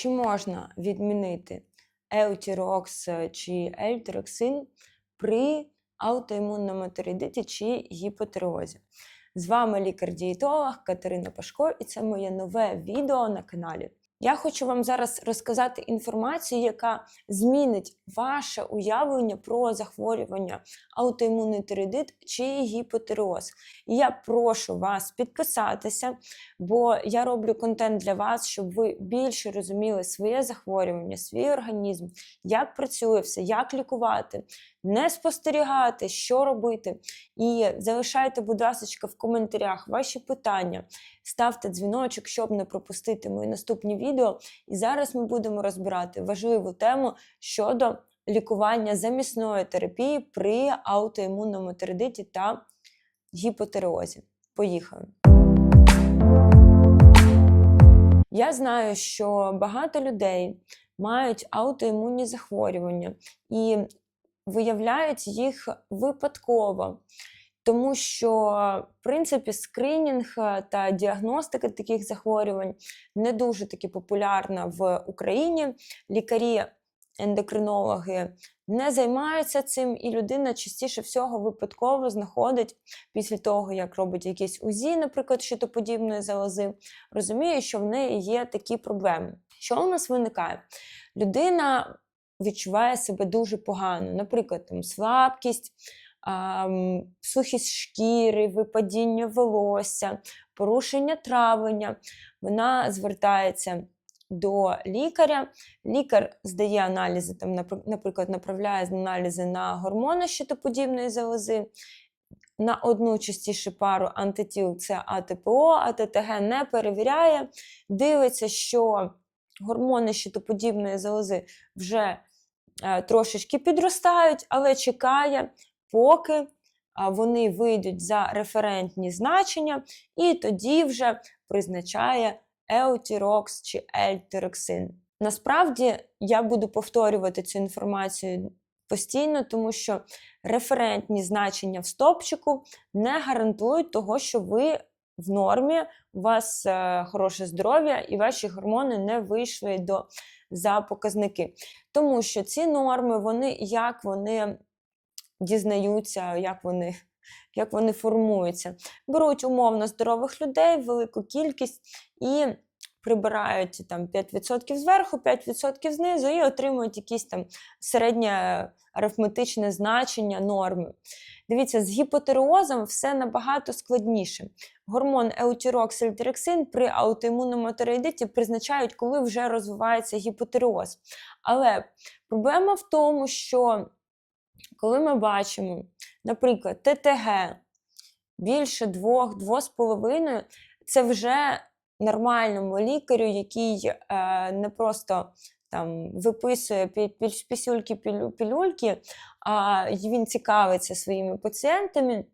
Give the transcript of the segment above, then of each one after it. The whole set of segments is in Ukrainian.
Чи можна відмінити еутірокс чи ельтероксин при аутоімунному тиреїдиті чи гіпотирозі? З вами лікар-дієтолог Катерина Пашко, і це моє нове відео на каналі. Я хочу вам зараз розказати інформацію, яка змінить ваше уявлення про захворювання аутоімунний тиреїдит чи гіпотиреоз. І я прошу вас підписатися, бо я роблю контент для вас, щоб ви більше розуміли своє захворювання, свій організм, як працює все, як лікувати, не спостерігати, що робити. І залишайте, будь ласка, в коментарях ваші питання. Ставте дзвіночок, щоб не пропустити мої наступні відео. І зараз ми будемо розбирати важливу тему щодо лікування замісної терапії при аутоімунному тиреїдиті та гіпотиреозі. Поїхали. Я знаю, що багато людей мають аутоімунні захворювання і виявляють їх випадково. Тому що, в принципі, скринінг та діагностика таких захворювань не дуже таки популярна в Україні. Лікарі, ендокринологи не займаються цим, і людина частіше всього випадково знаходить після того, як робить якісь УЗІ, наприклад, щитоподібної залози, розуміє, що в неї є такі проблеми. Що у нас виникає? Людина відчуває себе дуже погано, наприклад, там слабкість сухість шкіри, випадіння волосся, порушення травлення. Вона звертається до лікаря. Лікар здає аналізи, там, наприклад, направляє аналізи на гормони щитоподібної залози. На одну частіше пару антитіл це АТПО, АТТГ не перевіряє, дивиться, що гормони щитоподібної залози вже трошечки підростають, але чекає, поки вони вийдуть за референтні значення, і тоді вже призначає еутірокс чи ельтероксин. Насправді я буду повторювати цю інформацію постійно, тому що референтні значення в стопчику не гарантують того, що ви в нормі, у вас е, хороше здоров'я і ваші гормони не вийшли до за показники. Тому що ці норми, вони як вони дізнаються, як вони як вони формуються. Беруть умовно здорових людей, велику кількість і прибирають там 5% зверху, 5% знизу, і отримують якісь там середнє арифметичне значення норми. Дивіться, з гіпотереозом все набагато складніше. Гормон еутіроксильтерексин при аутоімунному тиреїдиті призначають, коли вже розвивається гіпотереоз. Але проблема в тому, що коли ми бачимо, наприклад, ТТГ більше 2-2,5, це вже нормальному лікарю, який е, не просто там виписує пісюльки пілюльки, а він цікавиться своїми пацієнтами,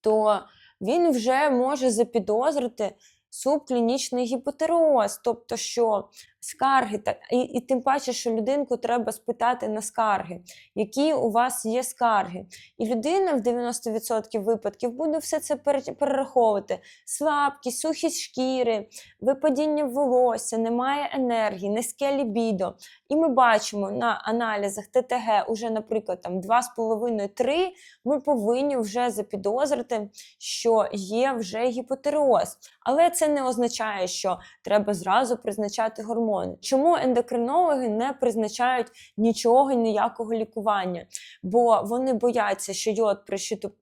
то він вже може запідозрити субклінічний гіпотероз, тобто що скарги, і, і тим паче, що людинку треба спитати на скарги, які у вас є скарги. І людина в 90% випадків буде все це перераховувати: слабкість, сухість шкіри, випадіння волосся, немає енергії, низьке лібідо. І ми бачимо на аналізах ТТГ, уже, наприклад, там 2,5-3, ми повинні вже запідозрити, що є вже гіпотереоз. Але це не означає, що треба зразу призначати гормони гормони. Чому ендокринологи не призначають нічого, ніякого лікування? Бо вони бояться, що йод при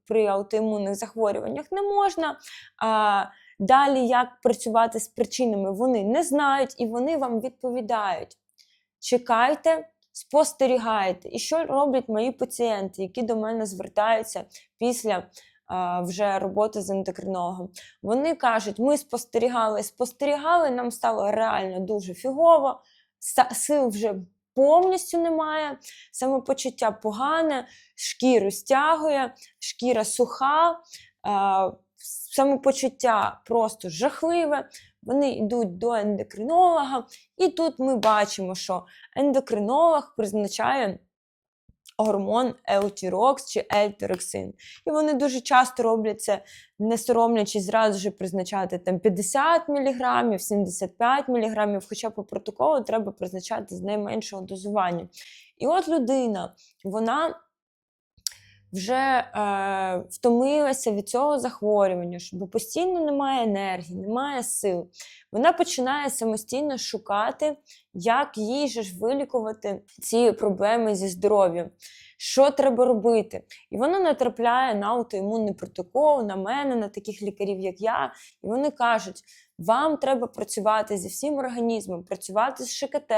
при аутоімунних захворюваннях не можна. А Далі, як працювати з причинами, вони не знають і вони вам відповідають. Чекайте, спостерігайте. І що роблять мої пацієнти, які до мене звертаються після вже роботи з ендокринологом. Вони кажуть, ми спостерігали, спостерігали, нам стало реально дуже фігово, сил вже повністю немає, самопочуття погане, шкіру стягує, шкіра суха, самопочуття просто жахливе. Вони йдуть до ендокринолога, і тут ми бачимо, що ендокринолог призначає гормон еутірокс чи ельтероксин. І вони дуже часто робляться, не соромлячись зразу ж призначати там 50 мг, 75 мг, хоча по протоколу треба призначати з найменшого дозування. І от людина, вона вже е, втомилася від цього захворювання, бо постійно немає енергії, немає сил. Вона починає самостійно шукати, як їй же ж вилікувати ці проблеми зі здоров'ям. Що треба робити? І вона натрапляє на аутоімунний протокол, на мене, на таких лікарів, як я. І вони кажуть: вам треба працювати зі всім організмом, працювати з ШКТ,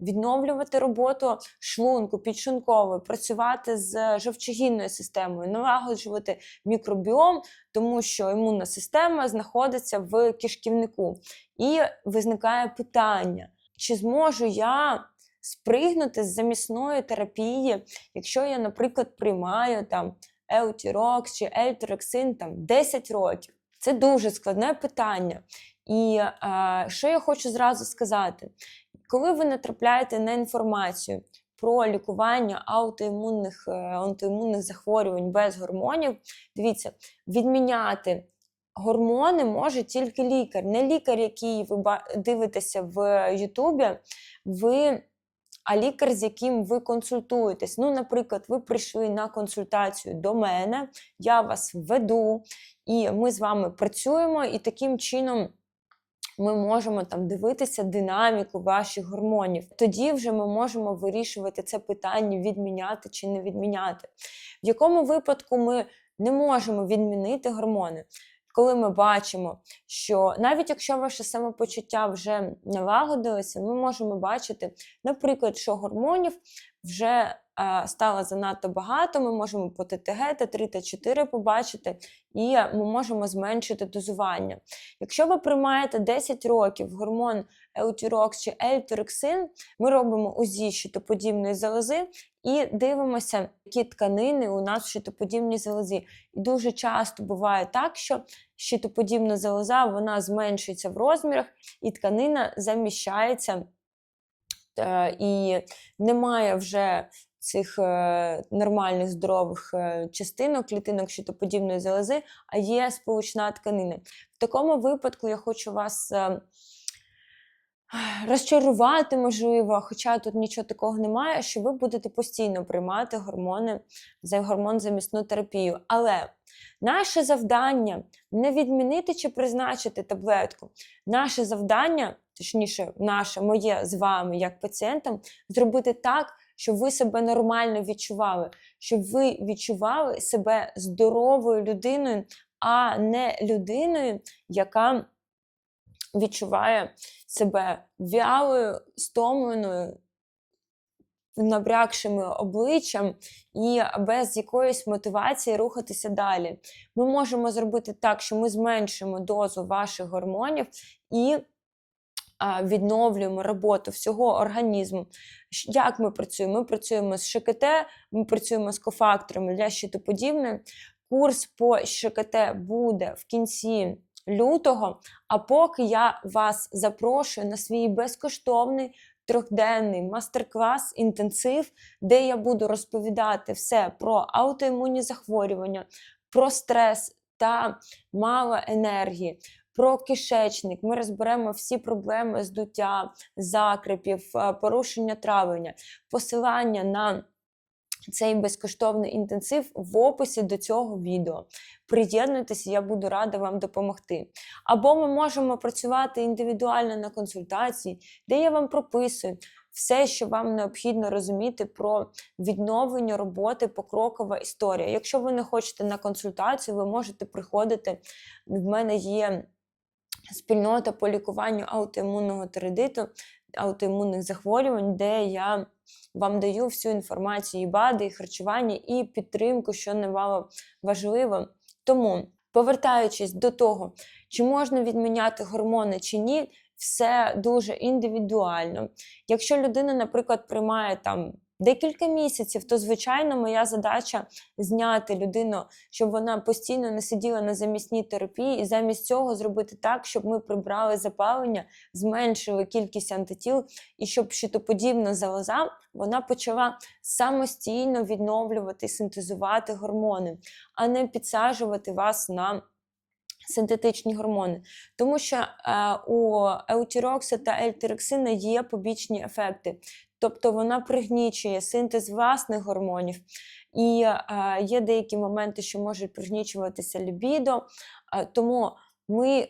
відновлювати роботу шлунку, підшлункової, працювати з жовчогінною системою, налагоджувати мікробіом, тому що імунна система знаходиться в кишківнику. І виникає питання: чи зможу я спригнути з замісної терапії, якщо я, наприклад, приймаю там еутірокс чи ельтероксин там 10 років? Це дуже складне питання. І а, що я хочу зразу сказати: коли ви натрапляєте на інформацію про лікування аутоімунних, е, аутоімунних захворювань без гормонів, дивіться, відміняти гормони може тільки лікар, не лікар, який ви дивитеся в Ютубі, ви. А лікар, з яким ви консультуєтесь. Ну, наприклад, ви прийшли на консультацію до мене, я вас веду, і ми з вами працюємо, і таким чином ми можемо там дивитися динаміку ваших гормонів. Тоді вже ми можемо вирішувати це питання, відміняти чи не відміняти. В якому випадку ми не можемо відмінити гормони? Коли ми бачимо, що навіть якщо ваше самопочуття вже налагодилося, ми можемо бачити, наприклад, що гормонів вже стало занадто багато, ми можемо по ТТГ, Т3 та 4 побачити, і ми можемо зменшити дозування. Якщо ви приймаєте 10 років гормон еутірокс чи ельтероксин, ми робимо УЗІ щитоподібної залози і дивимося, які тканини у нас в щитоподібній залозі. І дуже часто буває так, що щитоподібна залоза вона зменшується в розмірах, і тканина заміщається. Е, і немає вже цих е, нормальних здорових е, частинок, клітинок щитоподібної залози, а є сполучна тканина. В такому випадку я хочу вас розчарувати, можливо, хоча тут нічого такого немає, що ви будете постійно приймати гормони за гормон замісну терапію. Але наше завдання не відмінити чи призначити таблетку. Наше завдання, точніше, наше моє з вами, як пацієнтам, зробити так. Щоб ви себе нормально відчували, щоб ви відчували себе здоровою людиною, а не людиною, яка відчуває себе вялою, стомленою, набрякшими обличчям і без якоїсь мотивації рухатися далі. Ми можемо зробити так, що ми зменшимо дозу ваших гормонів і відновлюємо роботу всього організму. Як ми працюємо? Ми працюємо з ШКТ, ми працюємо з кофакторами для щитоподібне. Курс по ШКТ буде в кінці лютого. А поки я вас запрошую на свій безкоштовний трьохденний мастер-клас, інтенсив, де я буду розповідати все про аутоімунні захворювання, про стрес та мало енергії. Про кишечник ми розберемо всі проблеми здуття, закрепів, е, порушення травлення, посилання на цей безкоштовний інтенсив в описі до цього відео. Приєднуйтеся, я буду рада вам допомогти. Або ми можемо працювати індивідуально на консультації, де я вам прописую все, що вам необхідно розуміти про відновлення роботи, покрокова історія. Якщо ви не хочете на консультацію, ви можете приходити. В мене є спільнота по лікуванню аутоімунного тиреодиту, аутоімунних захворювань, де я вам даю всю інформацію і БАДи, і харчування, і підтримку, що немало важливо. Тому, повертаючись до того, чи можна відміняти гормони чи ні, все дуже індивідуально. Якщо людина, наприклад, приймає там декілька місяців, то звичайно моя задача зняти людину, щоб вона постійно не сиділа на замісній терапії, і замість цього зробити так, щоб ми прибрали запалення, зменшили кількість антитіл, і щоб щитоподібна залоза вона почала самостійно відновлювати синтезувати гормони, а не підсаджувати вас на синтетичні гормони. Тому що е, у еутірокса та ельтерексина є побічні ефекти. Тобто вона пригнічує синтез власних гормонів. І е, є деякі моменти, що можуть пригнічуватися лібідо. Е, тому ми,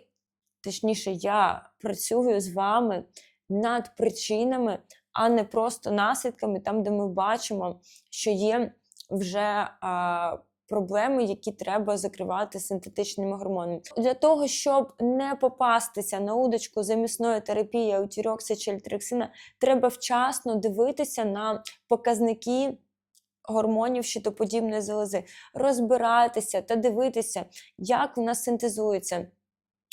точніше, я працюю з вами над причинами, а не просто наслідками, там, де ми бачимо, що є вже е, проблеми, які треба закривати синтетичними гормонами. Для того, щоб не попастися на удочку замісної терапії аутірокса чи ельтерексина, треба вчасно дивитися на показники гормонів щитоподібної залози, розбиратися та дивитися, як вона синтезується.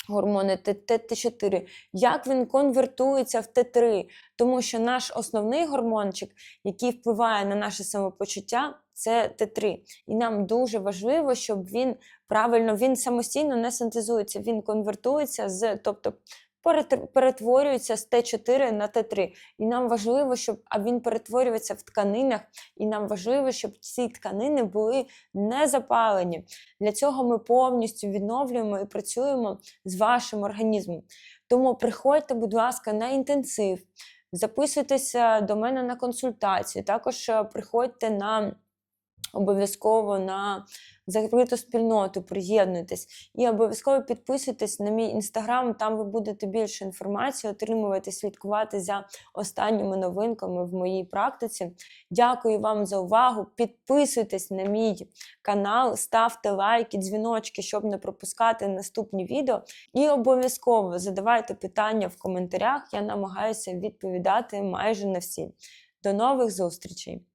Гормони Т4, як він конвертується в Т3, тому що наш основний гормончик, який впливає на наше самопочуття, це Т3. І нам дуже важливо, щоб він правильно він самостійно не синтезується, він конвертується з, тобто перетворюється з Т4 на Т3. І нам важливо, щоб а він перетворюється в тканинах, і нам важливо, щоб ці тканини були не запалені. Для цього ми повністю відновлюємо і працюємо з вашим організмом. Тому приходьте, будь ласка, на інтенсив, записуйтеся до мене на консультацію, також е, приходьте на обов'язково на закриту спільноту, приєднуйтесь і обов'язково підписуйтесь на мій інстаграм, там ви будете більше інформації отримувати, слідкувати за останніми новинками в моїй практиці. Дякую вам за увагу. Підписуйтесь на мій канал, ставте лайки, дзвіночки, щоб не пропускати наступні відео. І обов'язково задавайте питання в коментарях. Я намагаюся відповідати майже на всі. До нових зустрічей!